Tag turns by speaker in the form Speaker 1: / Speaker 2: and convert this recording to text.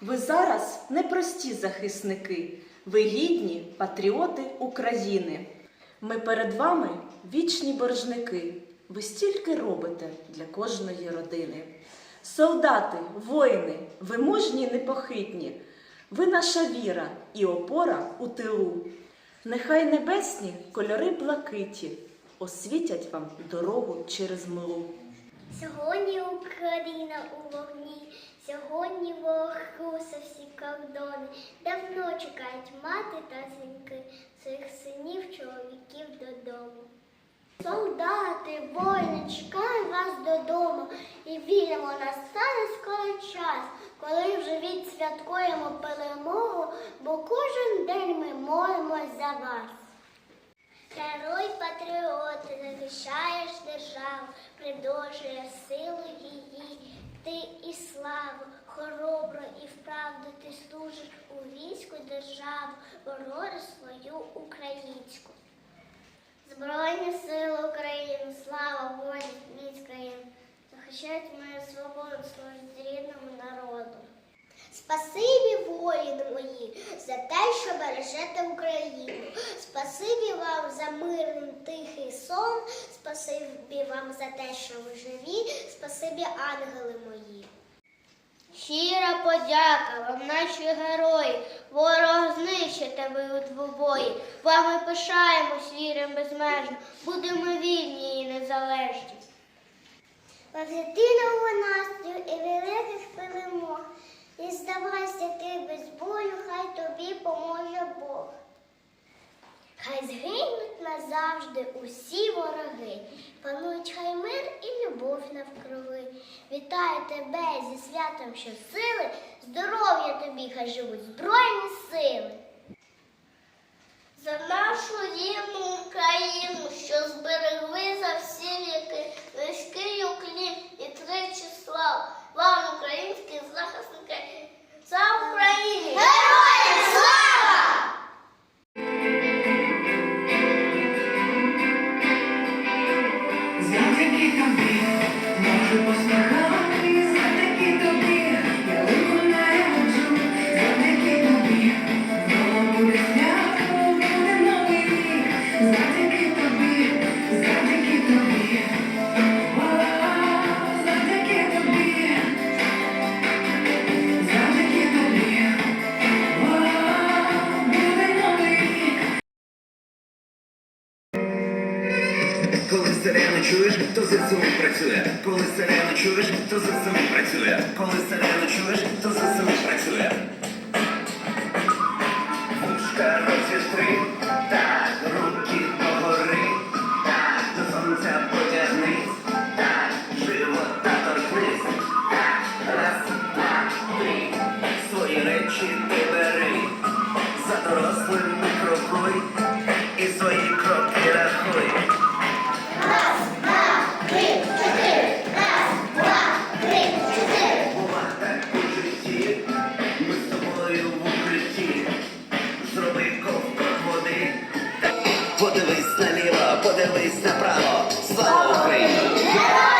Speaker 1: Ви зараз непрості захисники, ви гідні патріоти України. Ми перед вами вічні боржники. Ви стільки робите для кожної родини. Солдати, воїни, ви мужні непохитні. Ви наша віра і опора у тилу. Нехай небесні кольори блакиті освітять вам дорогу через милу.
Speaker 2: Сьогодні Україна у вогні, Давно чекають мати та жінки своїх синів, чоловіків додому. Солдати, воїни, чекаємо вас додому і віримо, настане скоро час, коли вже відсвяткуємо перемогу, бо кожен день ми молимось за вас. Герой патріот, захищаєш державу, продовжує силу її, ти і славу, хоробро і вправду ти служиш у війську державу, боротьбу свою українську. Збройні сили України, слава волі міць країн, захищають мою свободу, служать рідному народу. Спасибі воїни мої за те, що бережете Україну. Спасибі вам за мирний тихий сон. Спасибі вам за те, що ви живі. Спасибі, ангели мої. Щира подяка вам, наші герої, ворог знищите ви у двобої. Вами пишаємось, віримо безмежно, будемо вільні і незалежні. Позитивного настрою і великих перемог. І здавайся ти без болю, хай тобі поможе Бог. Хай згинуть назавжди усі вороги, панують хай мир і любов навкруги. Вітаю тебе зі святом щосили, здоров'я тобі, хай живуть збройні сили. За нашу рідну Україну, що зберегли за всі
Speaker 3: Завдяки тобі можу посміхати, чуєш, то за ЗСУ працює.
Speaker 4: Коли сирену чуєш, то за ЗСУ працює. Коли сирену чуєш, то за ЗСУ працює. Пушка подивись наліво, подивись направо. Слава Україні!